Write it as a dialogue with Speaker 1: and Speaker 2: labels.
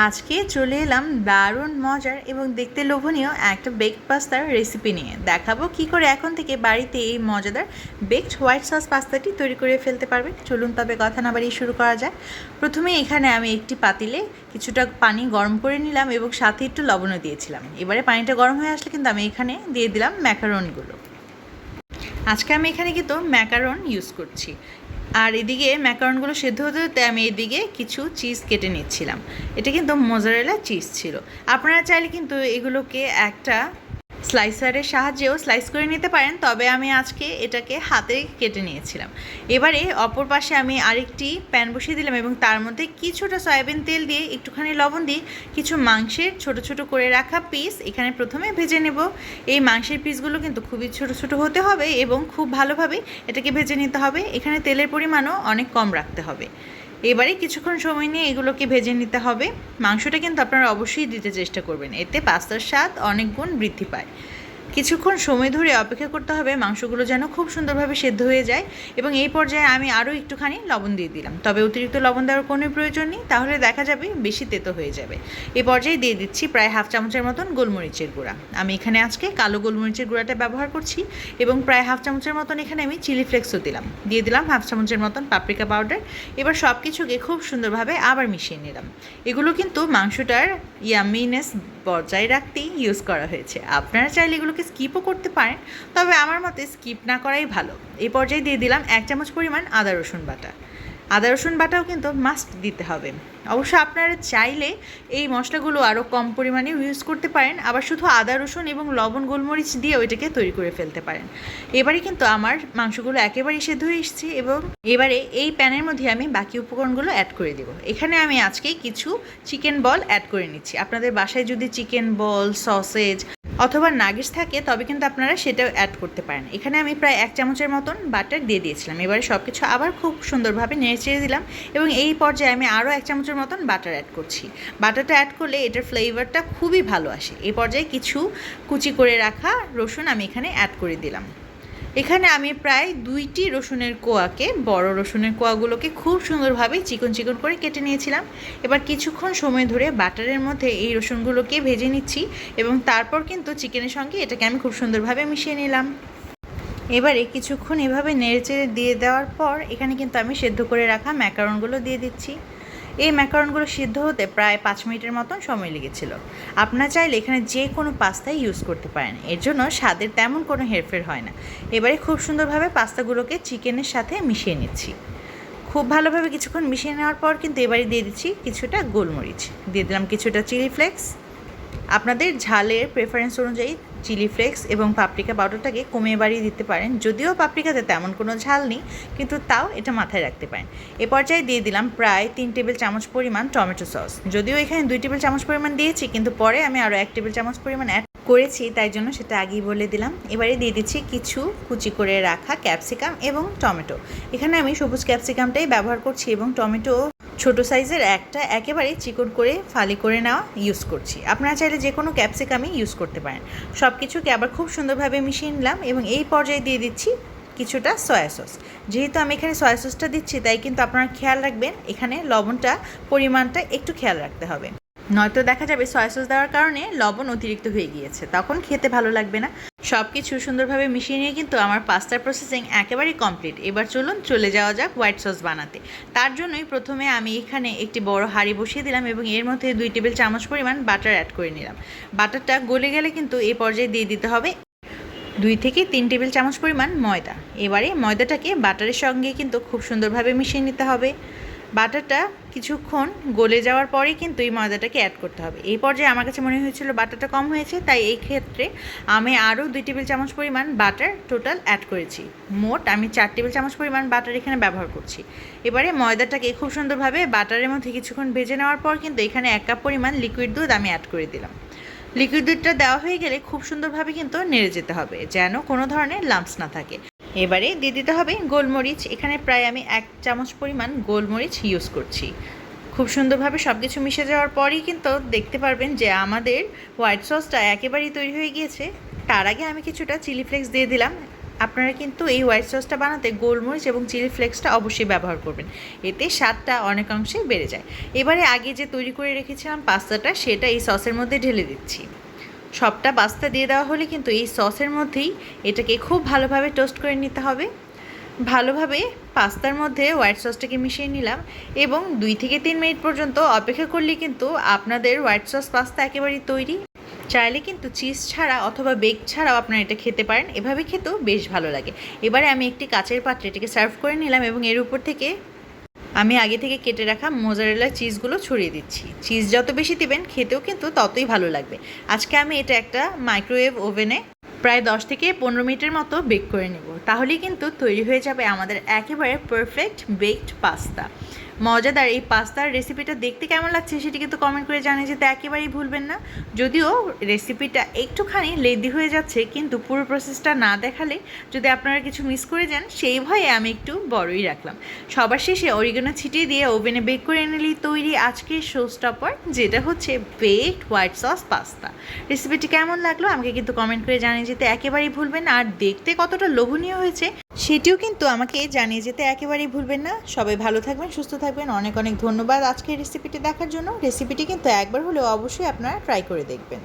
Speaker 1: আজকে চলে এলাম দারুণ মজার এবং দেখতে লোভনীয় একটা বেকড পাস্তার রেসিপি নিয়ে। দেখাবো কি করে এখন থেকে বাড়িতে এই মজাদার বেকড হোয়াইট সস পাস্তাটি তৈরি করে ফেলতে পারবেন চলুন তবে কথা না বাড়িয়ে শুরু করা যাক। প্রথমে এখানে আমি একটি পাতিলে কিছুটা পানি গরম করে নিলাম এবং সাথে একটু লবণও দিয়েছিলাম। এবারে পানিটা গরম হয়ে আসলে কিন্তু আমি এখানে দিয়ে দিলাম ম্যাকারনগুলো আজকে আমি এখানে কিন্তু ম্যাকারন ইউজ করছি। আর এদিকে ম্যাকারনগুলো সেদ্ধ হতে হতে আমি এদিকে কিছু চিজ কেটে নিচ্ছিলাম। এটা কিন্তু মোজারেলা চিজ ছিল। আপনারা চাইলে কিন্তু এগুলোকে একটা স্লাইসারের সাহায্যেও স্লাইস করে নিতে পারেন, তবে আমি আজকে এটাকে হাতে কেটে নিয়েছিলাম। এবারে অপর পাশে আমি আরেকটি প্যান বসিয়ে দিলাম এবং তার মধ্যে কিছুটা সয়াবিন তেল দিয়ে একটুখানি লবণ দিয়ে কিছু মাংসের ছোট ছোট করে রাখা পিস এখানে প্রথমে ভেজে নেব। এই মাংসের পিসগুলো কিন্তু খুবই ছোট ছোট হতে হবে এবং খুব ভালোভাবে এটাকে ভেজে নিতে হবে। এখানে তেলের পরিমাণও অনেক কম রাখতে হবে। এবারে কিছুক্ষণ সময় নিয়ে এগুলোকে ভেজে নিতে হবে। মাংসটা কিন্তু আপনারা অবশ্যই দিতে চেষ্টা করবেন। এতে পাস্তার স্বাদ অনেক গুণ বৃদ্ধি পায়। কিছুক্ষণ সময় ধরে অপেক্ষা করতে হবে, মাংসগুলো যেন খুব সুন্দরভাবে সেদ্ধ হয়ে যায় এবং এই পর্যায়ে আমি আরও একটুখানি লবণ দিয়ে দিলাম। তবে অতিরিক্ত লবণ দেওয়ার কোনো প্রয়োজন নেই, তাহলে দেখা যাবে বেশি তেতো হয়ে যাবে। এই পর্যায়ে দিয়ে দিচ্ছি প্রায় হাফ চামচের মতন গোলমরিচের গুঁড়া। আমি এখানে আজকে কালো গোলমরিচের গুঁড়াটা ব্যবহার করছি এবং প্রায় হাফ চামচের মতন এখানে আমি চিলি ফ্লেক্সও দিলাম। দিয়ে দিলাম হাফ চামচের মতন পাপরিকা পাউডার। এবার সব কিছুকে খুব সুন্দরভাবে আবার মিশিয়ে নিলাম। এগুলো কিন্তু মাংসটার ইয়ামিনেস বজায় রাখতেই ইউজ করা হয়েছে। আপনারা চাইলে এগুলোকে স্কিপও করতে পারেন, তবে আমার মতে স্কিপ না করাই ভালো। এই পর্যায়ে দিয়ে দিলাম এক চামচ পরিমাণ আদা, রসুন বাটা। আদা, রসুন বাটাও কিন্তু মাস্ট দিতে হবে। অবশ্য আপনারা চাইলে এই মশলাগুলো আরও কম পরিমাণে ইউজ করতে পারেন, আবার শুধু আদা, রসুন এবং লবণ, গোলমরিচ দিয়ে ওইটাকে তৈরি করে ফেলতে পারেন। এবারে কিন্তু আমার মাংসগুলো একেবারে সেদ্ধ হয়ে এসেছে এবং এবারে এই প্যানের মধ্যে আমি বাকি উপকরণগুলো অ্যাড করে দেবো। এখানে আমি আজকে কিছু চিকেন বল অ্যাড করে নিচ্ছি। আপনাদের বাসায় যদি চিকেন বল সসেজ অথবা নাগেটস থাকে, তবে কিন্তু আপনারা সেটাও অ্যাড করতে পারেন। এখানে আমি প্রায় এক চামচের মতন বাটার দিয়ে দিয়েছিলাম। এবারে সব কিছু আবার খুব সুন্দরভাবে নেড়ে চেড়ে দিলাম এবং এই পর্যায়ে আমি আরও এক চামচের মতন বাটার অ্যাড করছি। বাটারটা অ্যাড করলে এটার ফ্লেভারটা খুবই ভালো আসে। এই পর্যায়ে কিছু কুচি করে রাখা রসুন আমি এখানে অ্যাড করে দিলাম। এখানে আমি প্রায় দুইটি রসুনের কোয়াকে, বড় রসুনের কোয়াগুলোকে খুব সুন্দরভাবে চিকন চিকন করে কেটে নিয়েছিলাম। এবার কিছুক্ষণ সময় ধরে বাটারের মধ্যে এই রসুনগুলোকে ভেজে নিচ্ছি এবং তারপর কিন্তু চিকেনের সঙ্গে এটাকে আমি খুব সুন্দরভাবে মিশিয়ে নিলাম। এবারে কিছুক্ষণ এভাবে নেড়েচেড়ে দিয়ে দেওয়ার পর এখানে কিন্তু আমি সেদ্ধ করে রাখা ম্যাকারনগুলো দিয়ে দিচ্ছি। এই ম্যাকারনগুলো সিদ্ধ হতে প্রায় পাঁচ মিনিটের মতন সময় লেগেছিল। আপনারা চাইলে এখানে যে কোনো পাস্তাই ইউজ করতে পারেন। এর জন্য স্বাদের তেমন কোনো হেরফের হয় না। এবারে খুব সুন্দরভাবে পাস্তাগুলোকে চিকেনের সাথে মিশিয়ে নিচ্ছি। খুব ভালোভাবে কিছুক্ষণ মিশিয়ে নেওয়ার পর কিন্তু এবারে দিয়ে দিচ্ছি কিছুটা গোলমরিচ। দিয়ে দিলাম কিছুটা চিলি ফ্লেক্স। আপনাদের ঝালের প্রেফারেন্স অনুযায়ী চিলি ফ্লেক্স এবং পাপরিকা পাউডারটাকে কমিয়ে বাড়িয়ে দিতে পারেন। যদিও পাপরিকাতে তেমন কোনো ঝাল নেই, কিন্তু তাও এটা মাথায় রাখতে পারেন। এ পর্যায়ে দিয়ে দিলাম প্রায় তিন টেবিল চামচ পরিমাণ টমেটো সস। যদিও এখানে দুই টেবিল চামচ পরিমাণ দিয়েছি, কিন্তু পরে আমি আরও এক টেবিল চামচ পরিমাণ অ্যাড করেছি, তাই জন্য সেটা আগেই বলে দিলাম। এবারে দিয়ে দিচ্ছি কিছু কুচি করে রাখা ক্যাপসিকাম এবং টমেটো। এখানে আমি সবুজ ক্যাপসিকামটাই ব্যবহার করছি এবং টমেটো ছোট সাইজের একটা একেবারে চিকন করে ফালি করে নেওয়া ইউজ করছি। আপনারা চাইলে যে কোনো ক্যাপসিকামই ইউজ করতে পারেন। সব কিছুকে আবার খুব সুন্দরভাবে মিশিয়ে নিলাম এবং এই পর্যায়ে দিয়ে দিচ্ছি কিছুটা সয়া সস যেহেতু আমি এখানে সয়া সসটা দিচ্ছি, তাই কিন্তু আপনারা খেয়াল রাখবেন, এখানে লবণটা, পরিমাণটা একটু খেয়াল রাখতে হবে। নয়তো দেখা যাবে সয়া সস দেওয়ার কারণে লবণ অতিরিক্ত হয়ে গিয়েছে, তখন খেতে ভালো লাগবে না। সব কিছু সুন্দরভাবে মিশিয়ে নিয়ে কিন্তু আমার পাস্তার প্রসেসিং একেবারেই কমপ্লিট এবার চলুন চলে যাওয়া যাক হোয়াইট সস বানাতে। তার জন্যই প্রথমে আমি এখানে একটি বড় হাঁড়ি বসিয়ে দিলাম এবং এর মধ্যে দুই টেবিল চামচ পরিমাণ বাটার অ্যাড করে নিলাম। বাটারটা গলে গেলে কিন্তু এ পর্যায়ে দিয়ে দিতে হবে দুই থেকে তিন টেবিল চামচ পরিমাণ ময়দা। এবারে ময়দাটাকে বাটারের সঙ্গে কিন্তু খুব সুন্দরভাবে মিশিয়ে নিতে হবে। বাটারটা কিছুক্ষণ গলে যাওয়ার পরেই কিন্তু এই ময়দাটাকে অ্যাড করতে হবে। এই পর্যায়ে আমার কাছে মনে হয়েছিল বাটারটা কম হয়েছে, তাই এই ক্ষেত্রে আমি আরও দুই টেবিল চামচ পরিমাণ বাটার টোটাল অ্যাড করেছি। মোট আমি চার টেবিল চামচ পরিমাণ বাটার এখানে ব্যবহার করছি। এবারে ময়দাটাকে খুব সুন্দরভাবে বাটারের মধ্যে কিছুক্ষণ ভেজে নেওয়ার পর কিন্তু এখানে এক কাপ পরিমাণ লিকুইড দুধ আমি অ্যাড করে দিলাম। লিকুইড দুধটা দেওয়া হয়ে গেলে খুব সুন্দরভাবে কিন্তু নেড়ে যেতে হবে, যেন কোনো ধরনের লাম্পস না থাকে। এবারে দিয়ে দিতে হবে গোলমরিচ। এখানে প্রায় আমি এক চামচ পরিমাণ গোলমরিচ ইউজ করছি। খুব সুন্দরভাবে সব কিছু মিশে যাওয়ার পরই কিন্তু দেখতে পারবেন যে আমাদের হোয়াইট সসটা একেবারেই তৈরি হয়ে গিয়েছে। তার আগে আমি কিছুটা চিলি ফ্লেক্স দিয়ে দিলাম। আপনারা কিন্তু এই হোয়াইট সসটা বানাতে গোলমরিচ এবং চিলি ফ্লেক্সটা অবশ্যই ব্যবহার করবেন। এতে স্বাদটা অনেকাংশেই বেড়ে যায়। এবারে আগে যে তৈরি করে রেখেছিলাম পাস্তাটা, সেটা এই সসের মধ্যে ঢেলে দিচ্ছি। সবটা পাস্তা দিয়ে দেওয়া হলে কিন্তু এই সসের মধ্যেই এটাকে খুব ভালোভাবে টোস্ট করে নিতে হবে। ভালোভাবে পাস্তার মধ্যে হোয়াইট সসটাকে মিশিয়ে নিলাম এবং দুই থেকে তিন মিনিট পর্যন্ত অপেক্ষা করলে কিন্তু আপনাদের হোয়াইট সস পাস্তা একেবারেই তৈরি। চাইলে কিন্তু চিজ ছাড়া অথবা বেগ ছাড়াও আপনারা এটা খেতে পারেন। এভাবে খেতেও বেশ ভালো লাগে। এবারে আমি একটি কাচের পাত্রে এটাকে সার্ভ করে নিলাম এবং এর উপর থেকে আমি আগে থেকে কেটে রাখা মোজারেলা চিজগুলো ছড়িয়ে দিচ্ছি। চিজ যত বেশি দিবেন, খেতেও কিন্তু ততই ভালো লাগবে। আজকে আমি এটা একটা মাইক্রোওয়েভ ওভেনে প্রায় দশ থেকে পনেরো মিনিটের মতো বেক করে নেব। তাহলেই কিন্তু তৈরি হয়ে যাবে আমাদের একেবারে পারফেক্ট বেকড পাস্তা মজাদার এই পাস্তার রেসিপিটা দেখতে কেমন লাগছে সেটি কিন্তু কমেন্ট করে জানিয়ে যেতে একেবারেই ভুলবেন না। যদিও রেসিপিটা একটুখানি লেদি হয়ে যাচ্ছে, কিন্তু পুরো প্রসেসটা না দেখালে যদি আপনারা কিছু মিস করে যান, সেই ভয়ে আমি একটু বড়ই রাখলাম। সবার শেষে অরিগানো ছিটিয়ে দিয়ে ওভেনে বেক করে নিলেই তৈরি আজকের শো স্টপার যেটা হচ্ছে বেকড হোয়াইট সস পাস্তা রেসিপিটি কেমন লাগল আমাকে কিন্তু কমেন্ট করে জানিয়ে যেতে একেবারেই ভুলবেন আর দেখতে কতটা লোভনীয় হয়েছে সেটিও কিন্তু আমাকে জানিয়ে যেতে একেবারেই ভুলবেন না। সবাই ভালো থাকবেন, সুস্থ থাকবেন। অনেক অনেক ধন্যবাদ আজকের রেসিপিটি দেখার জন্য। রেসিপিটি কিন্তু একবার হলেও অবশ্যই আপনারা ট্রাই করে দেখবেন।